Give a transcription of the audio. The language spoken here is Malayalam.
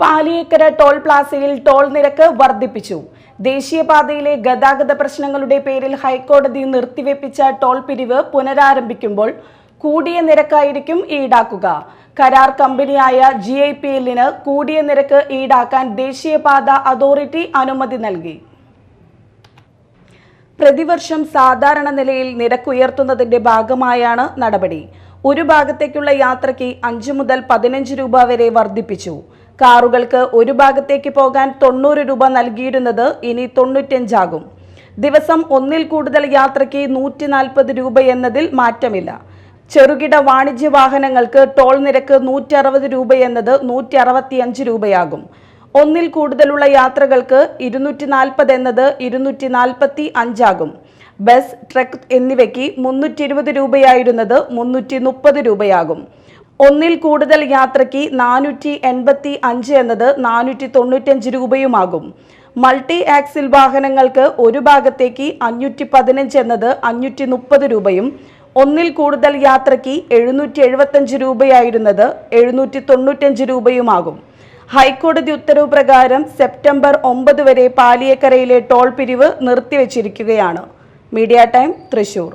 പാലിയേക്കര ടോൾ പ്ലാസയിൽ ടോൾ നിരക്ക് വർദ്ധിപ്പിച്ചു. ദേശീയപാതയിലെ ഗതാഗത പ്രശ്നങ്ങളുടെ പേരിൽ ഹൈക്കോടതി നിർത്തിവെപ്പിച്ച ടോൾ പിരിവ് പുനരാരംഭിക്കുമ്പോൾ കൂടിയ നിരക്കായിരിക്കും ഈടാക്കുക. കരാർ കമ്പനിയായ ജി ഐ പി എല്ലിന് കൂടിയ നിരക്ക് ഈടാക്കാൻ ദേശീയപാത അതോറിറ്റി അനുമതി നൽകി. പ്രതിവർഷം സാധാരണ നിലയിൽ നിരക്കുയർത്തുന്നതിന്റെ ഭാഗമായാണ് നടപടി. ഒരു ഭാഗത്തേക്കുള്ള യാത്രയ്ക്ക് അഞ്ച് മുതൽ പതിനഞ്ച് രൂപ വരെ വർദ്ധിപ്പിച്ചു. കാറുകൾക്ക് ഒരു ഭാഗത്തേക്ക് പോകാൻ തൊണ്ണൂറ് രൂപ നൽകിയിരുന്നത് ഇനി തൊണ്ണൂറ്റഞ്ചാകും ദിവസം ഒന്നിൽ കൂടുതൽ യാത്രയ്ക്ക് നൂറ്റി നാൽപ്പത് രൂപ എന്നതിൽ മാറ്റമില്ല. ചെറുകിട വാണിജ്യ വാഹനങ്ങൾക്ക് ടോൾ നിരക്ക് നൂറ്റി അറുപത് രൂപ എന്നത് നൂറ്റി അറുപത്തിയഞ്ച് രൂപയാകും. ഒന്നിൽ കൂടുതലുള്ള യാത്രകൾക്ക് ഇരുന്നൂറ്റി നാൽപ്പത് എന്നത് ഇരുന്നൂറ്റി നാൽപ്പത്തി അഞ്ചാകും ബസ് ട്രക്ക് എന്നിവയ്ക്ക് മുന്നൂറ്റി ഇരുപത് രൂപയായിരുന്നത് മുന്നൂറ്റി മുപ്പത് രൂപയാകും. ഒന്നിൽ കൂടുതൽ യാത്രയ്ക്ക് നാനൂറ്റി എൺപത്തി അഞ്ച് എന്നത് നാനൂറ്റി തൊണ്ണൂറ്റഞ്ച് രൂപയുമാകും. മൾട്ടി ആക്സിൽ വാഹനങ്ങൾക്ക് ഒരു ഭാഗത്തേക്ക് അഞ്ഞൂറ്റി പതിനഞ്ച് എന്നത് അഞ്ഞൂറ്റി മുപ്പത് രൂപയും ഒന്നിൽ കൂടുതൽ യാത്രയ്ക്ക് എഴുന്നൂറ്റി എഴുപത്തഞ്ച് രൂപയായിരുന്നത് എഴുന്നൂറ്റി തൊണ്ണൂറ്റഞ്ച് രൂപയുമാകും. ഹൈക്കോടതി ഉത്തരവ് പ്രകാരം സെപ്റ്റംബർ ഒമ്പത് വരെ പാലിയേക്കരയിലെ ടോൾ പിരിവ് നിർത്തിവച്ചിരിക്കുകയാണ്. Media time Thrissur.